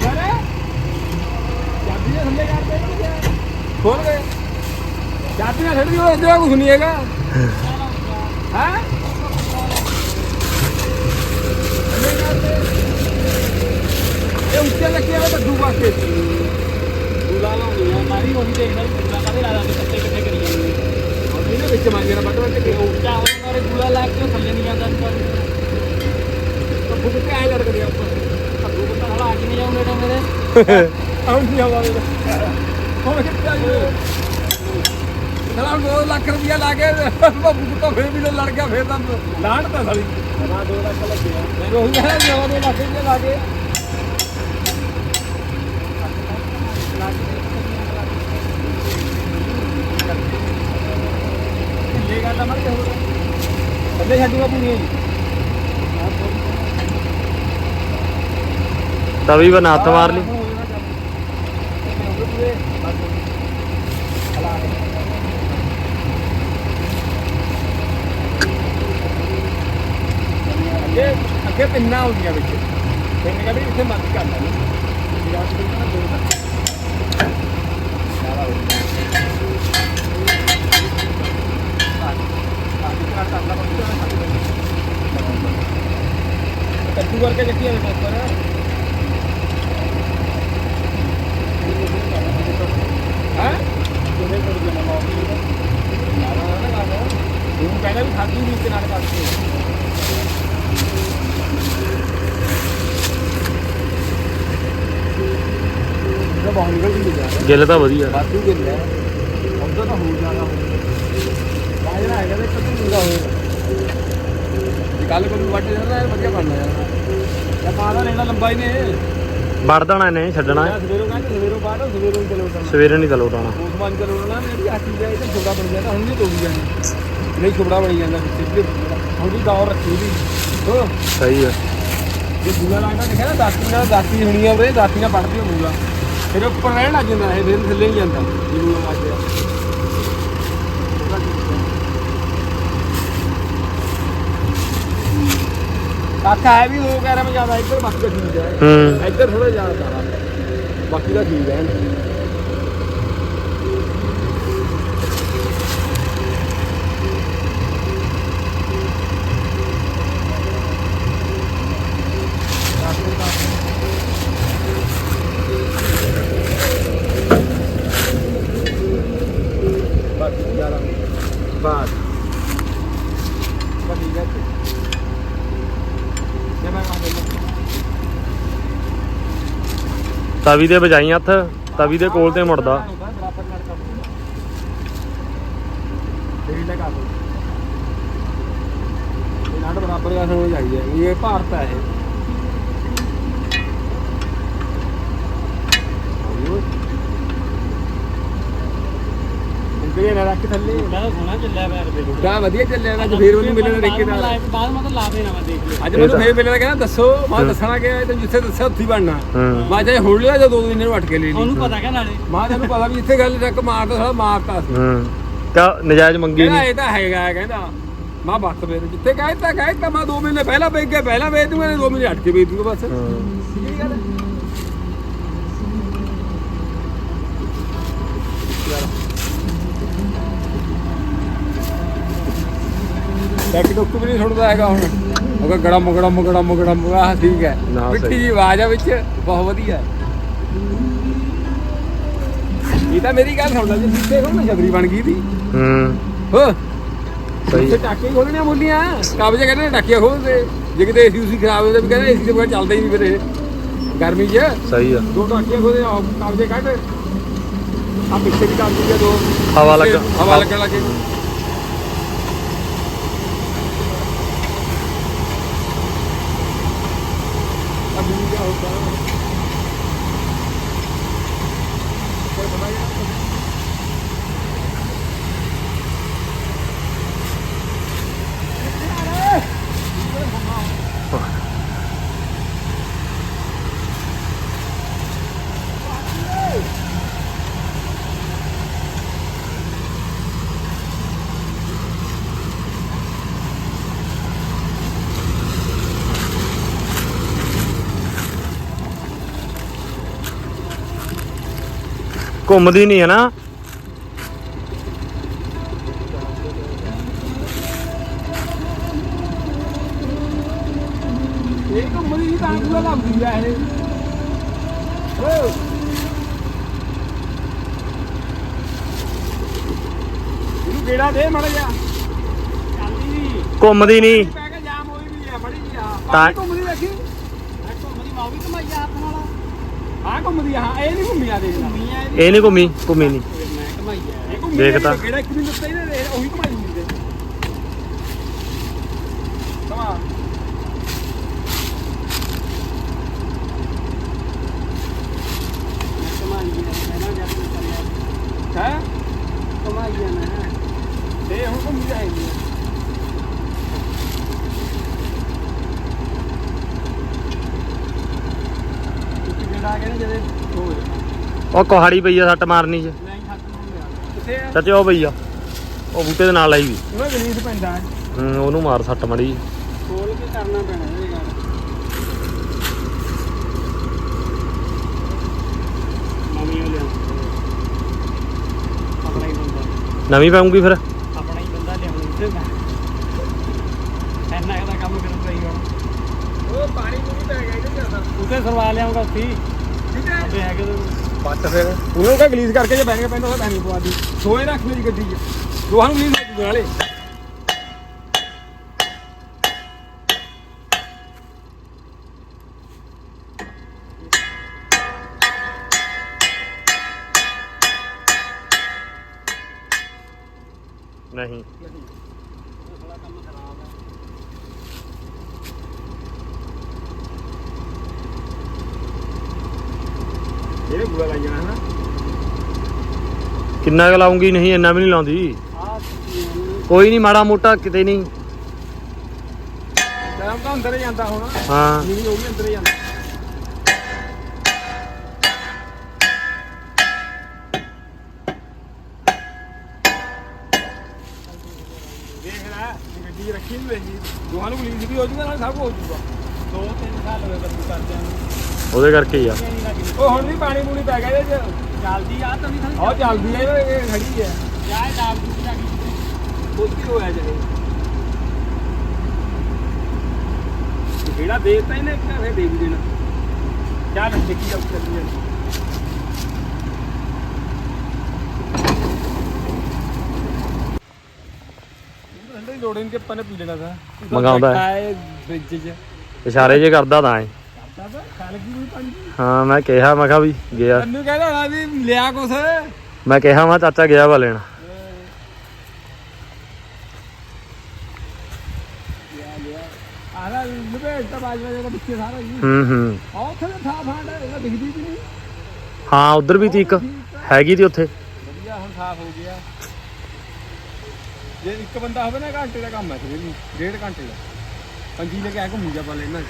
ਕਰੇ ਚਾਬੀ ਨਾਲ ਥੱਲੇ ਕਰਦੇ ਕੀ ਖੋਲ ਗਏ ਚਾਬੀ ਨਾਲ ਛੱਡ ਦਿਓ ਇੱਧਰ ਕੁਝ ਨਹੀਂ ਹੈਗਾ ਹਾਂ ਥੱਲੇ ਕਰਦੇ ਇਹ ਉੱਤੇ ਲੱਗਿਆ ਹੋਇਆ ਬੱਦੂ ਪਾਸੇ ਦੂਲਾ ਲਾਉਣੀ ਆ ਮਾਰੀ ਉਹੀ ਦੇਖਦਾ ਵੀ ਦੂਲਾ ਕਾਹਦੇ ਲਾ ਦਾਂਗੇ ਪੱਤੇ ਕਿੱਥੇ ਕਰੀ ਜਾਂਦੇ ਔਰ ਇਹਨੇ ਵਿੱਚ ਮਾਰ ਜਣਾ ਬੱਟ ਬੱਟ ਕੇ ਉਹ ਉੱਚਾ ਹੋਣ ਮਾਰੇ ਦੂਲਾ ਲਾ ਕੇ ਉਹ ਥੱਲੇ ਨਹੀਂ ਜਾਂਦਾ ਉੱਪਰ ਬੱਬੂ ਕਿੱਥੇ ਆਏ ਲੜਕਦੇ ਆ ਉੱਪਰ ਅੱਗੂ ਪਤਾ ਹਲਾ ਹੁਣ ਕਿੱਥੇ ਆ ਗਏ ਚਲਾ 2 ਲੱਖ ਰੁਪਇਆ ਲਾ ਕੇ ਬੱਬੂ ਕੁੱਤਾ ਫੇਰ ਵੀ ਲੜ ਗਿਆ ਫੇਰ ਤਾਂ ਲਾਣ ਤਾਂ ਸਾਲੀ ਨਾ 2 ਲੱਖ ਲੱਗਿਆ ਫਿਰ ਹੈ ਨਵਾਂ ਦੇ ਲੱਖ ਰੁਪਇਆ ਲਾ ਕੇ ਢਿੱਲੇਗਾ ਤਾਂ ਮਰ ਕੇ ਥੱਲੇ ਛੱਡੂਗਾ ਪੂਰੀ ਤਵੀ ਬਣਾ ਹੱਥ ਮਾਰ ਲਈ। ਅੱਗੇ ਅੱਗੇ ਪਿੰਨਾ ਹੁੰਦੀਆਂ ਵਿੱਚ। ਪਿੰਨ ਕਾ ਵੀ ਇੱਥੇ ਮੱਤ ਕਰ ਲੈਣੀ ਕੱਦੂ ਕਰਕੇ ਆ? ਹਾਂ ਜਿਹਦੇ ਕੋਲ ਮਾਉਂਦੀ ਕਹਿੰਦਾ ਵੀ ਖਾਦੀ ਤੇ ਨਾਲ ਕਰਕੇ ਇਹ ਬਹੁਤ ਨਿਕਲ ਵੀ ਜਾ ਗਿੱਲ ਤਾਂ ਵਧੀਆ। ਵਾਧੂ ਗਿੱਲ ਹੈ। ਉਧਰ ਤਾਂ ਹੋ ਜਾਣਾ। ਹੋਊਗਾ ਜਿਹੜਾ ਹੈਗਾ ਤੇ ਕੱਦੂ ਪੂਰਾ ਹੋਏਗਾ ਜੇ ਕੱਲ ਕੋਲ ਵੱਟ ਜਾਂਦਾ ਹੈ ਵਧੀਆ ਬਣਨਾ ਯਾਰ। ਇਹ ਮਾਲਾ ਲੈਣਾ ਲੰਬਾ ਹੀ ਨੇ ਵੜ ਦੇਣਾ ਇਹਨੇ ਛੱਡਣਾ ਸਵੇਰੋਂ ਕਹਿੰਦਾ ਸਵੇਰੋਂ ਬਾਅਦ ਸਵੇਰੋਂ ਚਲੋ ਤਾਂ ਸਵੇਰੇ ਨਹੀਂ ਤਲੋ ਉਡਾਉਣਾ ਉਸ ਮੰਨ ਕੇ ਲੋਣਾ ਮੇਰੀ ਆਖੀ ਜਾਏ ਤਾਂ ਛੋੜਾ ਬਣ ਜਾਂਦਾ ਹੁਣ ਵੀ ਤੋੜੀ ਜਾਂਦੀ ਨਹੀਂ ਛੋੜਾ ਬਣੀ ਜਾਂਦਾ ਵੀ ਹੁਣ ਵੀ ਦੌਰ ਰੱਖੀ ਵੀ ਹੋ ਸਹੀ ਆ। ਜੇ ਬੂਲਾ ਲੱਗਦਾ ਦੇਖਿਆ ਨਾ ਦਾਤੀ ਨਾਲ ਦਾਤੀ ਹੋਣੀ ਆ ਉਹਦੇ ਦਾਤੀ ਨਾਲ ਪੜਦੀ ਹੋ ਬੂਲਾ ਫਿਰ ਉੱਪਰ ਰਹਿਣ ਲੱਗ ਜਾਂਦਾ ਇਹ ਫਿਰ ਥੱਲੇ ਨਹੀਂ ਜਾਂਦਾ ਜੇ ਬੂਲਾ ਲੱਗ ਗਿਆ ਕਾਕਾ ਹੈ ਵੀ ਦੋ ਕਹਿ ਮੈਂ ਜ਼ਿਆਦਾ ਇੱਧਰ ਬਾਕੀ ਦਾ ਠੀਕ ਹੈ ਹੂੰ। ਇੱਧਰ ਥੋੜਾ ਜ਼ਿਆਦਾ ਜ਼ਿਆਦਾ। ਬਾਕੀ ਦਾ ਠੀਕ ਹੈ ਬਾਕੀ ਜ਼ਿਆਦਾ ਕਰਦਾ ਤਵੀ ਦੇ ਵਜਾਈ ਹੱਥ ਤਵੀ ਦੇ ਕੋਲ ਤੇ ਮੁੜਦਾ। ਬਰਾਬਰ ਦਾ ਹੋ। ਜਾਈ ਹੈ। ਇਹ ਭਾਰਤ ਹੈ ਇਹ। ਇੰਗਰੇ ਨਾ ਰੱਖ ਥੱਲੇ। ਮੈਂ ਸੋਣਾ ਚੱਲਿਆ ਪਿਆ ਰਵੇ ਲੋੜ ਕਾ ਵਧੀਆ ਚੱਲਿਆ ਅੱਜ ਫੇਰ ਮੈਨੂੰ ਮਿਲਣਾ ਦੇਖੇ ਦਾ ਬਾਅਦ ਮਤਲਬ ਲਾ ਦੇਣਾ ਮੈਂ ਦੇਖ ਲਿਆ ਅੱਜ ਮੈਨੂੰ ਫੇਰ ਮਿਲਣਾ ਕਹਿੰਦਾ ਦੱਸੋ ਮੈਂ ਦੱਸਣਾ ਕਿ ਇਹ ਤਾਂ ਜਿੱਥੇ ਦੱਸਿਆ ਉੱਥੇ ਹੀ ਬਣਨਾ। ਹਾਂ। ਮੈਂ ਚਾਹੇ ਹੁਣ ਲਿਆ ਜਾਂ ਦੋ ਦਿਨ ਨੂੰ ਅਟ ਕੇ ਲੈ ਲਈ। ਉਹਨੂੰ ਪਤਾ ਕਿ ਨਾਲੇ। ਮਾਂ ਤੈਨੂੰ ਪਤਾ ਵੀ ਇੱਥੇ ਗੱਲ ਤੱਕ ਮਾਰਦਾ ਸਾਲਾ ਮਾਰਤਾ ਸੀ। ਹਾਂ। ਕਾ ਨਜਾਇਜ਼ ਮੰਗੀ ਕਹਿੰਦਾ ਨਹੀਂ। ਇਹ ਤਾਂ ਹੈਗਾ ਕਹਿੰਦਾ। ਮਾਂ ਬਸ ਫੇਰ ਜਿੱਥੇ ਕਹਿਤਾ ਕਹਿਤਾ ਮੈਂ 2 ਮਹੀਨੇ ਪਹਿਲਾਂ ਵੇਚ ਕੇ ਪਹਿਲਾਂ ਵੇਚ ਦੂੰਗਾ 2 ਮਹੀਨੇ ਅਟ ਕੇ ਵੇਚ ਦੂੰਗਾ ਬਸ। ਟੈਕ ਟੁੱਕ ਵੀ ਨਹੀਂ ਸੁਣਦਾ ਹੈਗਾ ਹੁਣ। ਉਹ ਕਹਿੰਦਾ ਗੜਾ ਮੁਗੜਾ ਮੁਗੜਾ ਮੁਗੜਾ ਮੁਗੜਾ ਠੀਕ ਹੈ। ਨਾ, ਸਹੀ। ਮਿੱਠੀ ਜੀ ਆਵਾਜ਼ ਆ ਵਿੱਚ ਬਹੁਤ ਵਧੀਆ ਹੈ। ਇਹ ਤਾਂ ਮੇਰੀ ਗੱਲ ਸੁਣਦਾ ਜੀ ਜਿੱਥੇ ਹੁਣ ਨਾ ਛਤਰੀ ਬਣ ਗਈ ਦੀ। ਹੂੰ। ਹੋ। ਸਹੀ। ਤੇ। ਟਾਕੇ ਹੀ ਖੋਲਣੇ ਆ ਮੁੱਲੀਆਂ ਕਾਬਜੇ ਕਹਿੰਦੇ ਨੇ ਟਾਕੇ ਖੋਲਦੇ ਜੇ ਕਿਤੇ ਏਸੀ ਉਸੀ ਖਰਾਬ ਹੋ ਜਾਂਦਾ ਵੀ ਕਹਿੰਦੇ ਏਸੀ ਦੇ ਬਗੈਰ ਚੱਲਦਾ ਹੀ ਨਹੀਂ ਫਿਰ ਇਹ। ਗਰਮੀ 'ਚ। ਸਹੀ ਆ। ਦੋ ਟਾਕੀਆਂ ਖੋਲਦੇ ਆ ਕਾਬਜੇ ਕੱਢ। ਆ ਪਿੱਛੇ ਵੀ ਕਰ ਦੂਗੇ ਦੋ। ਹਵਾ ਲੱਗ ਹਵਾ ਲੱਗਣ ਲੱਗੇ ਅਭੀ ਕੀ ਹੋਤਾ ਕੋਈ ਬਣਾਇਆ ਘੁੰਮਦੀ ਨਹੀਂ ਹੈ ਨਾ। ਇਹ ਘੁੰਮਦੀ ਨਹੀਂ ਤਾਂ ਪੂਰਾ ਲੱਗਦੀ ਆ ਇਹ। ਓ ਇਹਨੂੰ ਗੇੜਾ ਦੇ ਮੜ ਜਾ ਚੱਲਦੀ ਨਹੀਂ। ਘੁੰਮਦੀ ਨਹੀਂ। ਪੈ ਕੇ ਜਾਮ ਹੋਈ ਵੀ ਆ ਮੜੀ ਜੀ ਆ। ਤਾਂ- ਤਾਂ ਘੁੰਮਦੀ ਦੇਖੀ ਮੈਂ ਘੁੰਮਦੀ ਮਾਂ ਵੀ ਕਮਾਈ ਆ ਹੱਥ ਨਾਲ ਆ ਘੁੰਮਦੀ ਆ ਹਾਂ ਇਹ ਨਹੀਂ ਘੁੰਮੀ ਆ ਦੇਖ ਲੈ। ਇਹ ਨਹੀਂ ਘੁੰਮੀ ਘੁੰਮੀ ਨਹੀਂ। ਮੈਂ ਕਮਾਈ ਆ। ਇਹ ਘੁੰਮੀ ਦੇਖ ਤਾਂ। ਗੇੜਾ ਇੱਕ ਦਿਨ ਦਿੱਤਾ ਇਹਨੇ ਦੇਖ, ਉਹੀ ਘੁਮਾਈ ਹੁੰਦੀ ਤੇ ਕਮਾ ਮੈਂ ਕਮਾਈ ਆ ਮੈਂ ਨਾ ਜਦ ਕਰਿਆ ਹੈ ਕਮਾਈ ਆ ਮੈਂ ਤੇ ਹੁਣ ਘੁੰਮੀ ਜਾਏਗੀ ਇੱਕ ਜਿਹੜਾ ਕਹਿੰਦੇ ਜਦੇ ਹੋ ਉਹ ਕੁਹਾੜੀ ਪਈ ਆ ਸੱਟ ਮਾਰਨੀ ਚ। ਹੀ ਕਿੱਥੇ ਆ? ਚਾਚੇ ਉਹ ਪਈ ਆ। ਉਹ ਬੂਟੇ ਦੇ ਨਾਲ ਆਈ ਵੀ ਉਹਨਾਂ ਗਰੀਸ ਪੈਂਦਾ ਹੈ ਹੂੰ ਉਹਨੂੰ ਮਾਰ ਸੱਟ ਮੜੀ ਖੋਲ ਕੇ ਕਰਨਾ ਪੈਣਾ ਇਹ ਗੱਲ ਨਵੀਂ ਲਿਆ ਆਪਣਾ ਹੀ ਬੰਦਾ। ਨਵੀਂ ਪਾਉਂਗੀ ਫਿਰ। ਆਪਣਾ ਹੀ ਬੰਦਾ ਲਿਆਉਣਾ ਤੇ ਮੈਂ। ਇੰਨਾ ਇਹਦਾ ਕੰਮ ਕਰਨ ਲਈ ਹੁਣ ਉਹ ਪਾਣੀ ਪੂਰੀ ਪੈ ਗਿਆ ਇਹਦੇ ਜ਼ਿਆਦਾ ਉਸੇ ਸਰਵਾ ਲਿਆਉਂਗਾ ਉੱਥੇ ਹੀ। ਠੀਕ ਹੈ। ਹੈਗੇ ਤੇ ਬੱਟ ਫਿਰ। ਉਹਨੂੰ ਕਹ ਗਲੀਸ ਕਰਕੇ ਜੇ ਬੈਠ ਪੈਂਦਾ ਤਾਂ ਬੈਠ ਪਵਾ ਦੀ ਦੋਏ ਰੱਖ ਮੇਰੀ ਗੱਡੀ 'ਚ। ਦੋਹਾਂ ਨੂੰ ਗਲੀਸ ਕਰ ਨਾਲੇ ਨਹੀਂ। ਥੋੜਾ ਕੰਮ ਖਰਾਬ ਹੈ ਇਹਨੇ ਬੁਰਾ ਲਾਈ ਜਾਣਾ ਹਨਾ। ਕਿੰਨਾ ਕੁ ਲਾਉਂਗੀ? ਨਹੀਂ ਇੰਨਾ ਵੀ ਨਹੀਂ ਲਾਉਂਦੀ। ਆਹ ਕੋਈ ਨਹੀਂ ਮਾੜਾ ਮੋਟਾ ਕਿਤੇ ਨਹੀਂ। ਟਾਈਮ ਤਾਂ ਅੰਦਰ ਹੀ ਜਾਂਦਾ ਹੁਣ। ਹਾਂ। ਨਹੀਂ ਉਹ ਵੀ ਅੰਦਰ ਹੀ ਜਾਂਦਾ। ਦੇਖ ਲੈ ਗੱਡੀ ਰੱਖੀ ਨਹੀਂ ਰਹੀ ਦੋਹਾਂ ਨੂੰ ਪੁਲਿਸ ਵੀ ਹੋ ਜੂਗਾ ਨਾਲ ਸਭ ਕੁਝ ਹੋ ਜੂਗਾ ਦੋ ਤਿੰਨ ਸਾਲ ਹੋਏ ਬੱਬੂ ਕਰਦਿਆਂ ਨੂੰ ਉਹਦੇ ਕਰਕੇ ਹੀ ਆ। ਉਹ ਹੁਣ ਵੀ ਪਾਣੀ ਪੂਣੀ ਪੈ ਗਿਆ ਇਹਦੇ 'ਚ। ਚੱਲਦੀ ਆ ਤਾਂ ਨਹੀਂ ਥਾਂ ਉਹ ਚੱਲਦੀ ਹੈ ਇਹ ਖੜੀ ਹੈ ਯਾਰ ਡਾਬ ਆ ਗਈ ਕੁਝ ਵੀ ਹੋਇਆ ਜਾਏ ਜਿਹੜਾ ਦੇਤਾ ਇਹਨੇ ਇੱਕ ਫੇਰ ਦੇ ਵੀ ਦੇਣਾ। ਚੱਲ ਜਾਊ ਚੱਲੀ ਜਾਂਦੀ ਠੰਡੇ ਲੋੜ ਨਹੀਂ ਕਿ ਆਪਾਂ ਨੇ ਪੀ ਲੈਣਾ ਦਾ ਮੰਗਾਉਂਦਾ ਹੈ। ਫ੍ਰਿਜ 'ਚ। ਇਸ਼ਾਰੇ ਜੇ ਕਰਦਾ ਤਾਂ ਐ। ਹਾਂ ਮੈਂ ਕਿਹਾ ਮੈਂ ਕਿਹਾ ਵੀ ਗਿਆ। ਤੈਨੂੰ ਕਹਿੰਦਾ ਨਾ ਵੀ ਲਿਆ ਕੁਛ। ਮੈਂ ਕਿਹਾ ਮੈਂ ਚਾਚਾ ਗਿਆ ਵਾ ਲੈਣ। ਹੂੰ। ਹੂੰ ਵੀ ਉਧਰ ਵੀ ਤੀ ਇੱਕ। ਹੈਗੀ ਤੀ ਉੱਥੇ। ਵਧੀਆ ਹੁਣ ਸਾਫ਼ ਹੋ ਗਿਆ। ਜੇ ਇੱਕ ਬੰਦਾ ਹੋਵੇ ਨਾ ਘੰਟੇ ਦਾ ਕੰਮ ਹੈ ਫਿਰ ਇਹਨੂੰ ਡੇਢ ਘੰਟੇ ਦਾ। ਪੰਜੀ ਲੈ ਕੇ ਆ ਘੁੰਮੀ ਜਾ ਪਾਲੇ ਇਹਨਾਂ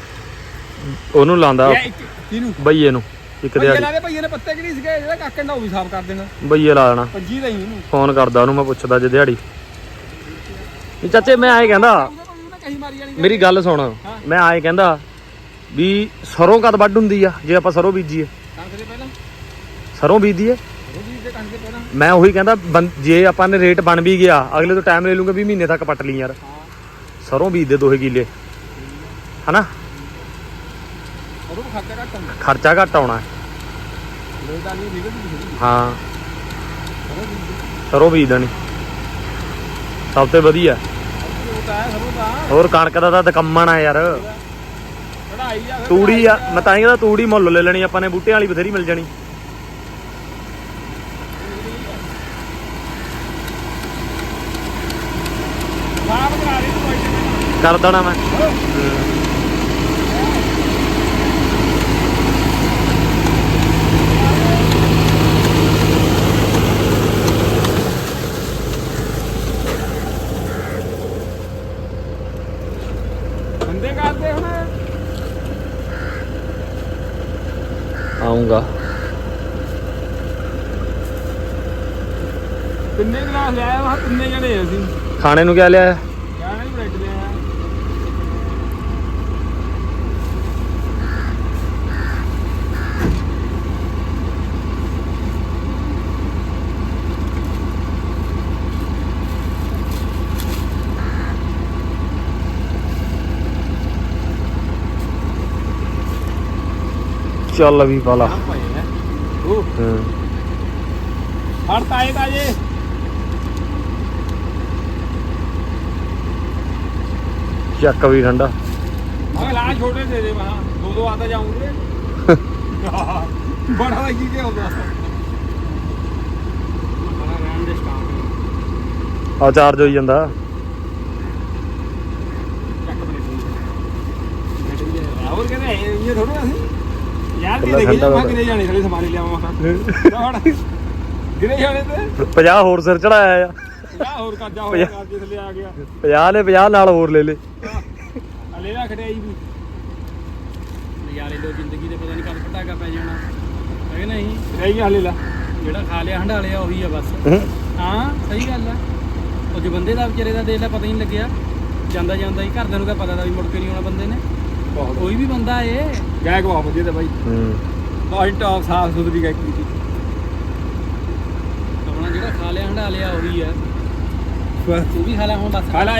ਉਹਨੂੰ ਇਹ ਇੱਕ ਕਿਹਨੂੰ? ਬਈਏ ਨੂੰ ਇੱਕ ਦਿਹਾੜੀ ਲਾ ਦੇ। ਭਈਏ ਨੇ ਪੱਤੇ ਕਿਹੜੀ ਸੀਗੇ? ਜਿਹੜਾ ਕਾਕਣ ਦਾ ਉਹ ਵੀ ਸਾਫ਼ ਕਰ ਦੇਣਾ। ਬਈਏ ਲਾ ਦੇਣਾ। ਪੰਜੀ ਦਾ ਹੀ ਇਹਨੂੰ ਫੋਨ ਕਰਦਾ ਉਹਨੂੰ ਮੈਂ ਪੁੱਛਦਾ ਜੇ ਦਿਹਾੜੀ। ਵੀ ਚਾਚੇ ਮੈਂ ਆਏ ਕਹਿੰਦਾ ਉਹਨੇ ਮਾਰੀ ਗੱਲ ਸੁਣ। ਮੈਂ ਆਏ ਕਹਿੰਦਾ ਵੀ ਸਰੋਂ ਕਦ ਵੱਢ ਹੁੰਦੀ ਆ ਜੇ ਆਪਾਂ ਸਰੋਂ ਬੀਜੀਏ? ਦੇ ਸਰੋਂ ਬੀਜੀਏ? ਦੇ ਦੇ ਮੈਂ ਉਹੀ ਕਹਿੰਦਾ ਜੇ ਆਪਾਂ ਨੇ ਰੇਟ ਬਣ ਵੀ ਗਿਆ ਅਗਲੇ ਤੋਂ ਟਾਈਮ ਲੈ ਲੂੰਗੇ ਵੀ ਮਹੀਨੇ ਤੱਕ ਪੱਟ ਲਈ ਯਾਰ। ਸਰੋਂ ਬੀਜ ਦੇ ਦੋਹੇ ਕਿੱਲੇ। ਹਨਾ? ਉਹਨੂੰ ਖਰਚਾ ਘੱਟ ਹੁੰਦਾ ਖਰਚਾ ਘੱਟ ਆਉਣਾ ਹੈ। ਲੋਦਾ ਨਹੀਂ ਨਿਕਲਦੀ ਨਹੀਂ ਹਾਂ। ਸਰੋਂ ਬੀਜ ਦੇਣੀ। ਸਭ ਤੋਂ ਵਧੀਆ। ਉਹ ਤਾਂ ਹੈ ਸਰੋਂ ਦਾ ਹੋਰ ਕਣਕ ਦਾ ਤਾਂ ਦਕੰਮਣ ਆ ਯਾਰ। ਕਢਾਈ ਆ ਤੂੜੀ ਆ ਮੈਂ ਤਾਂ ਹੀ ਕਹਿੰਦਾ ਤੂੜੀ ਮੁੱਲ ਲੈ ਲੈਣੀ ਆਪਾਂ ਨੇ ਬੂਟਿਆਂ ਵਾਲੀ ਬਥੇਰੀ ਮਿਲ ਜਾਣੀ। ਤੂੰ ਕਰ ਦੇਣਾ ਮੈਂ ਬੰਦੇ ਕਰਦੇ ਹੁਣ ਆਉਂਗਾ ਕਿੰਨੇ ਗਲਾਸ ਲਿਆਇਆ ਵਾ ਕਿੰਨੇ ਜਣੇ ਆ ਅਸੀਂ। ਖਾਣੇ ਨੂੰ ਕਿਆ ਲਿਆ ਜਾਣੇ ਬ੍ਰੈਡ ਲਿਆਇਆ। ਚੱਲ ਵੀ ਉਹ ਹੂੰ। ਹੜ ਤਾਏ ਦਾ ਚੱਕ ਵੀ ਠੰਡਾ। ਮੈਂ ਲਾ ਛੋਟੇ ਦੇ ਦੇ ਵਹਾਂ ਦੋ ਦੋ ਆਤਾ ਜਾਉਂਗੇ ਬੜਾ ਕੇ ਹੁੰਦਾ। ਬੜਾ ਰਹਿਣ ਦੇ ਸਟਾਕ ਆ ਚਾਰਜ ਹੋਈ ਜਾਂਦਾ। ਹੋਰ ਕਹਿੰਦੇ ਇਹ ਥੋੜਾ ਯਾਰ ਦੇਖੀ ਮੈਂ ਵਾ। ਕਿਤੇ ਜਾਣੇ ਖੜੇ ਸਮਾਰੇ ਲਿਆਵਾਂ ਮੈਂ ਕਿਤੇ ਜਾਣੇ ਤੇ। 50 ਹੋਰ ਸਿਰ ਚੜਾਇਆ ਆ। ਜਾ ਹੋਰ ਕਰਜਾ ਹੋਰ ਕਰਜੇ ਥੱਲੇ ਆ ਗਿਆ। 50 ਨੇ 50 ਨਾਲ ਹੋਰ ਲੈ ਲੇ। ਹਲੇ ਨਾ ਖੜਿਆਈ ਵੀ। ਨਜ਼ਾਰੇ ਲੋ ਜ਼ਿੰਦਗੀ ਦੇ ਪਤਾ ਨਹੀਂ ਕਦ ਪਟਾਕਾ ਪੈ ਜਾਣਾ। ਹੈ ਕਿ ਨਹੀਂ? ਰਹੀ ਹਲੇ ਲਾ। ਜਿਹੜਾ ਖਾ ਲਿਆ ਹੰਡਾ ਲਿਆ ਉਹੀ ਆ ਬਸ। ਹੂੰ। ਹਾਂ ਸਹੀ ਗੱਲ ਆ। ਉਹ ਜੇ ਬੰਦੇ ਦਾ ਵਿਚਾਰੇ ਦਾ ਦੇਖ ਲੈ ਪਤਾ ਹੀ ਨਹੀਂ ਲੱਗਿਆ। ਜਾਂਦਾ ਜਾਂਦਾ ਹੀ ਘਰਦਿਆਂ ਨੂੰ ਕਿਆ ਪਤਾ ਦਾ ਵੀ ਮੁੜ ਕੇ ਨਹੀਂ ਆਉਣਾ ਬੰਦੇ ਨੇ। ਬਹੁਤ। ਕੋਈ ਵੀ ਬੰਦਾ ਏ। ਗਾਇਕ ਬਹੁਤ ਵਧੀਆ ਤੇ ਬਾਈ। ਹੂੰ। ਬਹੁਤ ਟੌਪ ਸਾਫ਼ ਸੁਥਰੀ ਗਾਇਕ ਕੀਤੀ ਆਪਣਾ ਜਿਹੜਾ ਖਾ ਲਿਆ ਹੰਡਾ ਲਿਆ ਉਹੀ ਆ। ਉਹ ਵੀ ਲਿਆ ਹੁਣ ਬਸ ਖਾ ਲਾ